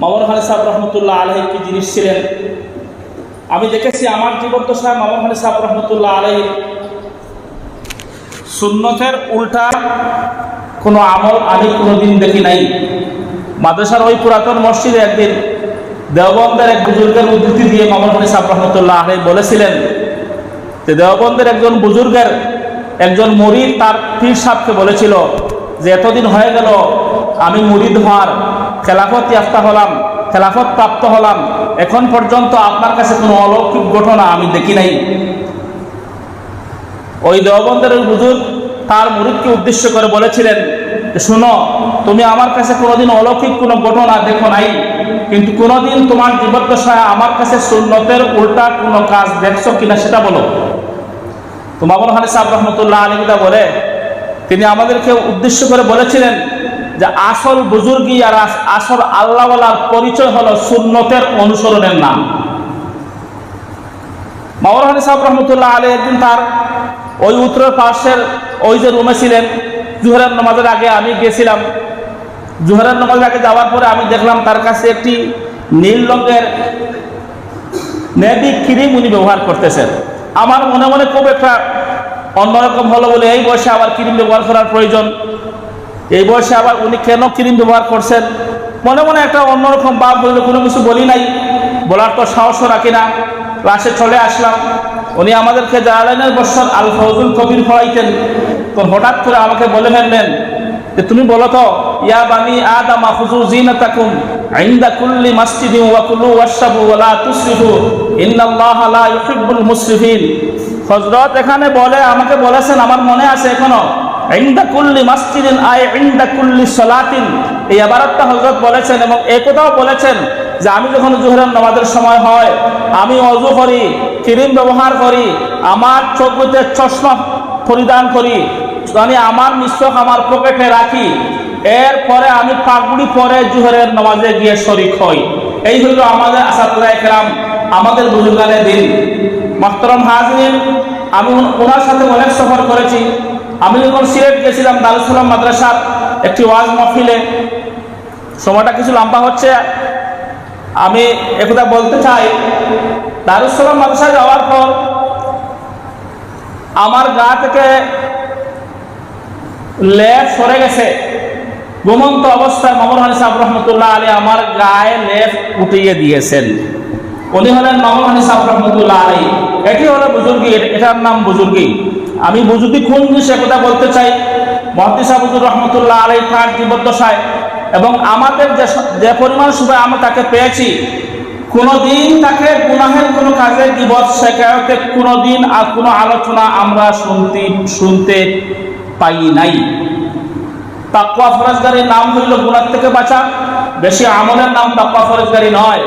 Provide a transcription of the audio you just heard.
মামুন খালি সাহেব রহমতুল্লাহ আলহী কি জিনিস ছিলেন? আমি দেখেছি আমার জীবন জীবদ্দশায় মামুন খালি সাহেব রহমতুল্লাহ আলহী সুন্নতের উল্টা কোনো আমল আমি কোনোদিন দেখি নাই। মাদ্রাসার ওই পুরাতন মসজিদে একদিন দেওবন্দের এক বুজুর্গের উদ্ধৃতি দিয়ে মামুন খালি সাহেব রহমতুল্লাহ আলহী বলেছিলেন যে দেওবন্দের একজন বুজুর্গের একজন মুরিদ তার পীর সাহেবকে বলেছিল যে, এতদিন হয়ে গেল, আমি মুরিদ হওয়ার খেলাফত ইয়াফতা হলাম, খেলাফত প্রাপ্ত হলাম। এখন পর্যন্ত আপনার কাছে কোনো অলৌকিক ঘটনা আমি দেখি নাই। ওই দেওবন্দের ওই বুজুর্গ তার মুরুদকে উদ্দেশ্য করে বলেছিলেন শুনো, তুমি আমার কাছে কোনোদিন অলৌকিক কোনো ঘটনা দেখো নাই, কিন্তু কোনোদিন তোমার জীবদ্দশায় আমার কাছে সুন্নতের উল্টা কোনো কাজ দেখছ কিনা সেটা বলো। তো মামুন হানি সাহেব রহমতুল্লাহ আলিমিদা বলে, তিনি আমাদেরকে উদ্দেশ্য করে বলেছিলেন যে আসল বুজুর্গি আর আসল আল্লাহওয়ালার পরিচয় হলো সুন্নতের অনুসরণের নাম। মামুন হানি সাহেব রহমতুল্লাহ আলী একদিন তার ওই উত্তরের পার্শ্বের ওই যে রুমে ছিলেন, জুহরের নামাজের আগে আমি গেছিলাম। জুহরের নামাজের আগে যাওয়ার পরে আমি দেখলাম তার কাছে একটি নীল রঙের নেভি ক্রিম উনি ব্যবহার করতেছেন। আমার মনে মনে খুব একটা অন্যরকম হলো বলে এই বয়সে আবার ক্রিম ব্যবহার করার প্রয়োজন। এই বয়সে আবার উনি কেন ক্রিম ব্যবহার করছেন? মনে মনে একটা অন্যরকম বাপ হইলে কোনো কিছু বলি নাই। বলার তো সাহসও রাখি না। ক্লাসে চলে আসলাম। উনি আমাদেরকে জালালাইনের বৎসর আল ফৌজুল কবির পড়াইতেন। তো হঠাৎ করে আমাকে বলে ফেললেন যে, তুমি বলো তো, ইয়া বানি আদামা খুজু জিনাতাকুম ইনদা কুল্লি মাসজিদিন ওয়া কুলু ওয়াশরাবু ওয়া লা তুসরিফু ইন্নাল্লাহা লা ইউহিব্বুল মুসরিফিন হযরত এখানে বলে, আমাকে বলেছেন, আমার মনে আছে এখনও। ইনদা কুল্লি মাসজিদিন আই ইনদা কুল্লি সালাতিন। এই ইবারতটা হযরত বলেছেন এবং এই কথাও বলেছেন যে আমি যখন জোহরের নামাজের সময় হয়, আমি অজু করি, ক্রিম ব্যবহার করি, আমার চোখতে চশমা পরিধান করি মানে আমার মিশ্রক আমার পকেটে রাখি, এরপরে আমি পাগড়ি পরে জুহরের নামাজে গিয়ে শরিক হই। এই হইল আমাদের আসাদুল্লাহ একরাম আমাদের বুজুর্গানের দিন। মাহতরম হাজরিন, আমি ওনার সাথে অনেক সফর করেছি। আমি যখন সিলেট গেছিলাম দারুসালাম মাদ্রাসার একটি ওয়াজ মহফিলে, সময়টা কিছু লম্বা হচ্ছে। আমি একথা বলতে চাই দারুসালাম মাদ্রাসায় যাওয়ার পর আমার গা থেকে লেপ সরে গেছে। ঘুমন্ত অবস্থায় মামুন হানি সাহেব রহমতুল্লাহ আলী আমার গায়ে লেপ উঠিয়ে দিয়েছেন। উনি হলেন মামুন হানি সাহেব রহমতুল্লাহ আলী এটি হলো বুজুর্গি এটার নাম বুজুর্গি। আমি বুজুর্গি কোন সে কথা বলতে চাই? মহাদি সাহুজুর রহমতুল্লাহ আলী তার জীবদ্দশায়। এবং আমাদের যে যে পরিমাণ সময় আমরা তাকে পেয়েছি, কোনোদিন তাকে গুনাহের কোনো কাজে দিবস শেখায়তে কোনোদিন আর কোনো আলোচনা আমরা শুনতে শুনতে পাই নাই। তাকুয়া ফরজগারির নাম হইল গুণার থেকে বাঁচা। বেশি আমলের নাম তাকুয়া ফরজগারি নয়।